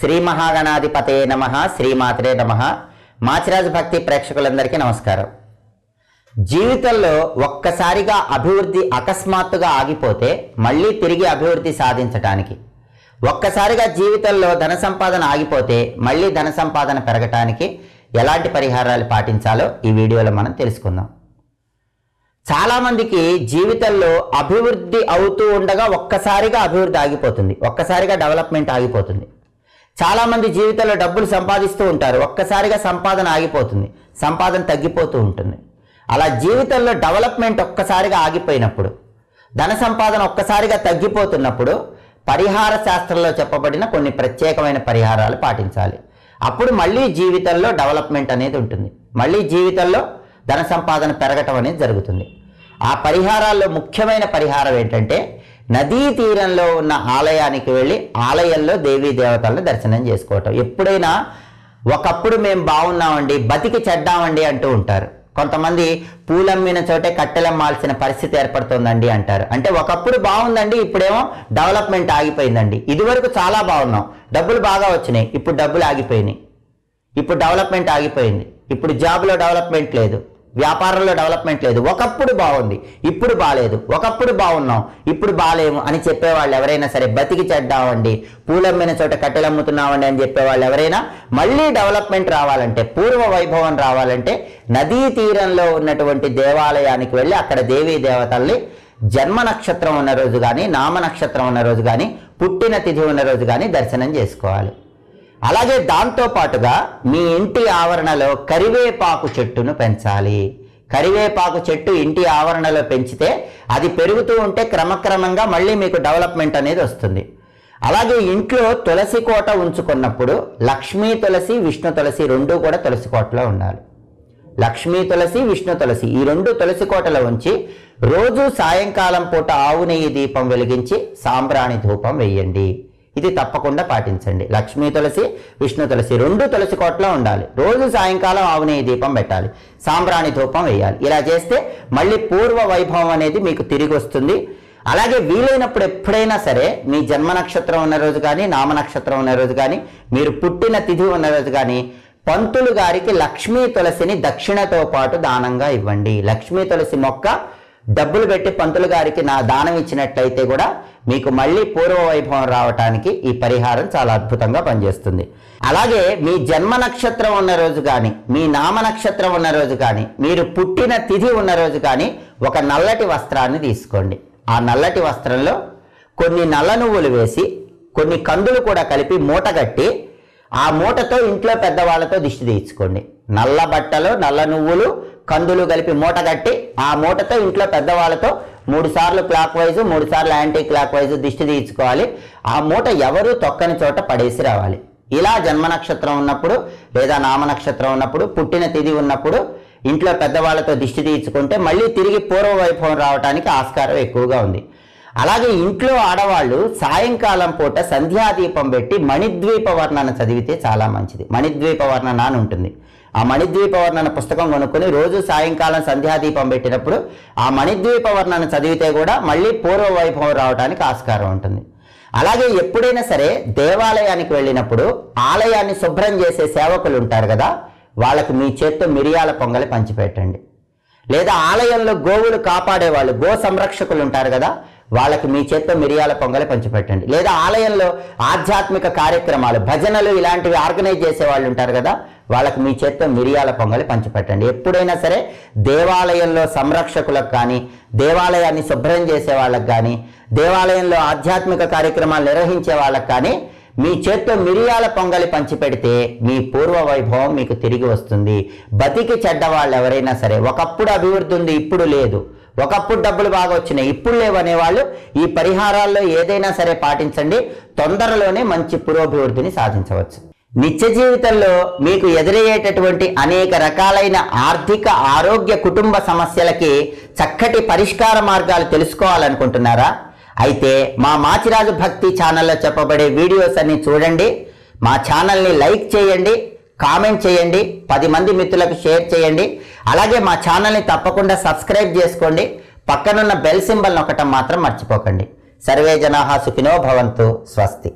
శ్రీ మహాగణాధిపతే నమ శ్రీమాత్రే నమ. మాచిరాజు భక్తి ప్రేక్షకులందరికీ నమస్కారం. జీవితంలో ఒక్కసారిగా అభివృద్ధి అకస్మాత్తుగా ఆగిపోతే మళ్ళీ తిరిగి అభివృద్ధి సాధించటానికి ఒక్కసారిగా జీవితంలో ధన సంపాదన ఆగిపోతే మళ్ళీ ధన సంపాదన పెరగటానికి ఎలాంటి పరిహారాలు పాటించాలో ఈ వీడియోలో మనం తెలుసుకుందాం. చాలామందికి జీవితంలో అభివృద్ధి అవుతూ ఉండగా ఒక్కసారిగా అభివృద్ధి ఆగిపోతుంది ఒక్కసారిగా డెవలప్మెంట్ ఆగిపోతుంది. చాలామంది జీవితంలో డబ్బులు సంపాదిస్తూ ఉంటారు. ఒక్కసారిగా సంపాదన ఆగిపోతుంది. సంపాదన తగ్గిపోతూ ఉంటుంది. అలా జీవితంలో డెవలప్మెంట్ ఒక్కసారిగా ఆగిపోయినప్పుడు ధన సంపాదన ఒక్కసారిగా తగ్గిపోతున్నప్పుడు పరిహార శాస్త్రంలో చెప్పబడిన కొన్ని ప్రత్యేకమైన పరిహారాలు పాటించాలి. అప్పుడు మళ్ళీ జీవితంలో డెవలప్మెంట్ అనేది ఉంటుంది. మళ్ళీ జీవితంలో ధన సంపాదన పెరగటం అనేది జరుగుతుంది. ఆ పరిహారాల్లో ముఖ్యమైన పరిహారం ఏంటంటే నదీ తీరంలో ఉన్న ఆలయానికి వెళ్ళి ఆలయంలో దేవీ దేవతలను దర్శనం చేసుకోవటం. ఎప్పుడైనా ఒకప్పుడు మేము బాగున్నామండి బతికి చెడ్డామండి అంటూ ఉంటారు. కొంతమంది పూలమ్మిన చోటే కట్టెలమ్మాల్సిన పరిస్థితి ఏర్పడుతోందండి అంటారు. అంటే ఒకప్పుడు బాగుందండి ఇప్పుడేమో డెవలప్మెంట్ ఆగిపోయిందండి. ఇదివరకు చాలా బాగున్నాం. డబ్బులు బాగా వచ్చినాయి ఇప్పుడు డబ్బులు ఆగిపోయినాయి. ఇప్పుడు డెవలప్మెంట్ ఆగిపోయింది. ఇప్పుడు జాబ్లో డెవలప్మెంట్ లేదు. వ్యాపారంలో డెవలప్మెంట్ లేదు. ఒకప్పుడు బాగుంది ఇప్పుడు బాగాలేదు ఒకప్పుడు బాగున్నాం ఇప్పుడు బాగాలేము అని చెప్పేవాళ్ళు ఎవరైనా సరే బతికి చెడ్డామండి పూలమ్మిన చోట కట్టెలమ్ముతున్నామండి అని చెప్పేవాళ్ళు ఎవరైనా మళ్ళీ డెవలప్మెంట్ రావాలంటే పూర్వ వైభవం రావాలంటే నదీ తీరంలో ఉన్నటువంటి దేవాలయానికి వెళ్ళి అక్కడ దేవీ దేవతల్ని జన్మ నక్షత్రం ఉన్న రోజు కానీ నామ నక్షత్రం ఉన్న రోజు కానీ పుట్టిన తిథి ఉన్న రోజు కానీ దర్శనం చేసుకోవాలి. అలాగే దాంతో పాటుగా మీ ఇంటి ఆవరణలో కరివేపాకు చెట్టును పెంచాలి. కరివేపాకు చెట్టు ఇంటి ఆవరణలో పెంచితే అది పెరుగుతూ ఉంటే క్రమక్రమంగా మళ్ళీ మీకు డెవలప్మెంట్ అనేది వస్తుంది. అలాగే ఇంట్లో తులసి కోట ఉంచుకున్నప్పుడు లక్ష్మీ తులసి విష్ణు తులసి రెండు కూడా తులసి కోటలో ఉండాలి. లక్ష్మీ తులసి విష్ణు తులసి ఈ రెండు తులసి కోటలో ఉంచి రోజు సాయంకాలం పూట ఆవు నెయ్యి దీపం వెలిగించి సాంబ్రాణి ధూపం వేయండి. ఇది తప్పకుండా పాటించండి. లక్ష్మీ తులసి విష్ణు తులసి రెండు తులసి కోట్లో ఉండాలి. రోజు సాయంకాలం ఆవు దీపం పెట్టాలి. సాంబ్రాణి ధూపం వేయాలి. ఇలా చేస్తే మళ్ళీ పూర్వ వైభవం అనేది మీకు తిరిగి వస్తుంది. అలాగే వీలైనప్పుడు ఎప్పుడైనా సరే మీ జన్మ నక్షత్రం ఉన్న రోజు కానీ నామ నక్షత్రం ఉన్న రోజు కానీ మీరు పుట్టిన తిథి ఉన్న రోజు కానీ పంతులు గారికి లక్ష్మీ తులసిని దక్షిణతో పాటు దానంగా ఇవ్వండి. లక్ష్మీ తులసి మొక్క డబ్బులు పెట్టి పంతులు గారికి నా దానం ఇచ్చినట్లయితే కూడా మీకు మళ్ళీ పూర్వ వైభవం రావటానికి ఈ పరిహారం చాలా అద్భుతంగా పనిచేస్తుంది. అలాగే మీ జన్మ నక్షత్రం ఉన్న రోజు కానీ మీ నామ నక్షత్రం ఉన్న రోజు కానీ మీరు పుట్టిన తిథి ఉన్న రోజు కానీ ఒక నల్లటి వస్త్రాన్ని తీసుకోండి. ఆ నల్లటి వస్త్రంలో కొన్ని నల్ల నువ్వులు వేసి కొన్ని కందులు కూడా కలిపి మూట కట్టి ఆ మూటతో ఇంట్లో పెద్దవాళ్ళతో దిష్టి తీయించుకోండి. నల్ల బట్టలు నల్ల నువ్వులు కందులు కలిపి మూట కట్టి ఆ మూటతో ఇంట్లో పెద్దవాళ్ళతో మూడు సార్లు క్లాక్ వైజ్ మూడు సార్లు యాంటీ క్లాక్ వైజ్ దిష్టి తీసుకోవాలి ఆ మూట ఎవరు తొక్కని చోట పడేసి రావాలి. ఇలా జన్మ నక్షత్రం ఉన్నప్పుడు లేదా నామ నక్షత్రం ఉన్నప్పుడు పుట్టిన తిది ఉన్నప్పుడు ఇంట్లో పెద్దవాళ్ళతో దిష్టి తీర్చుకుంటే మళ్ళీ తిరిగి పూర్వ వైభవం రావడానికి ఆస్కారం ఎక్కువగా ఉంది. అలాగే ఇంట్లో ఆడవాళ్ళు సాయంకాలం పూట సంధ్యాదీపం పెట్టి మణిద్వీప వర్ణన చదివితే చాలా మంచిది. మణిద్వీప వర్ణన అని ఉంటుంది. ఆ మణిద్వీప వర్ణన పుస్తకం కొనుక్కొని రోజు సాయంకాలం సంధ్యాదీపం పెట్టినప్పుడు ఆ మణిద్వీప వర్ణన చదివితే కూడా మళ్ళీ పూర్వ వైభవం రావడానికి ఆస్కారం ఉంటుంది. అలాగే ఎప్పుడైనా సరే దేవాలయానికి వెళ్ళినప్పుడు ఆలయాన్ని శుభ్రం చేసే సేవకులు ఉంటారు కదా వాళ్ళకు మీ చేత్తో మిరియాల పొంగలి పంచిపెట్టండి. లేదా ఆలయంలో గోవులు కాపాడే వాళ్ళు గో సంరక్షకులు ఉంటారు కదా వాళ్ళకి మీ చేత్తో మిరియాల పొంగలి పంచిపెట్టండి. లేదా ఆలయంలో ఆధ్యాత్మిక కార్యక్రమాలు భజనలు ఇలాంటివి ఆర్గనైజ్ చేసే వాళ్ళు ఉంటారు కదా వాళ్ళకి మీ చేత్తో మిరియాల పొంగలి పంచిపెట్టండి. ఎప్పుడైనా సరే దేవాలయంలో సంరక్షకులకు కానీ దేవాలయాన్ని శుభ్రం చేసే వాళ్ళకి కానీ దేవాలయంలో ఆధ్యాత్మిక కార్యక్రమాలు నిర్వహించే వాళ్ళకి కానీ మీ చేత్తో మిరియాల పొంగలి పంచిపెడితే మీ పూర్వ వైభవం మీకు తిరిగి వస్తుంది. బతికి చెడ్డ వాళ్ళు ఎవరైనా సరే ఒకప్పుడు అభివృద్ధి ఉంది ఇప్పుడు లేదు. ఒకప్పుడు డబ్బులు బాగా వచ్చినాయి ఇప్పుడు లేవనే వాళ్ళు ఈ పరిహారాల్లో ఏదైనా సరే పాటించండి తొందరలోనే మంచి పురోభివృద్ధిని సాధించవచ్చు. నిత్య జీవితంలో మీకు ఎదురయ్యేటటువంటి అనేక రకాలైన ఆర్థిక ఆరోగ్య కుటుంబ సమస్యలకి చక్కటి పరిష్కార మార్గాలు తెలుసుకోవాలనుకుంటున్నారా? అయితే మా మాచిరాజు భక్తి ఛానల్లో చెప్పబడే వీడియోస్ అన్ని చూడండి మా ఛానల్ని లైక్ చేయండి కామెంట్ చేయండి పది మంది మిత్రులకు షేర్ చేయండి. అలాగే మా ఛానల్ని తప్పకుండా సబ్స్క్రైబ్ చేసుకోండి. పక్కనున్న బెల్ సింబల్ నొక్కటం మాత్రం మర్చిపోకండి. సర్వే జనాహా సుఖినో భవంతు. స్వస్తి.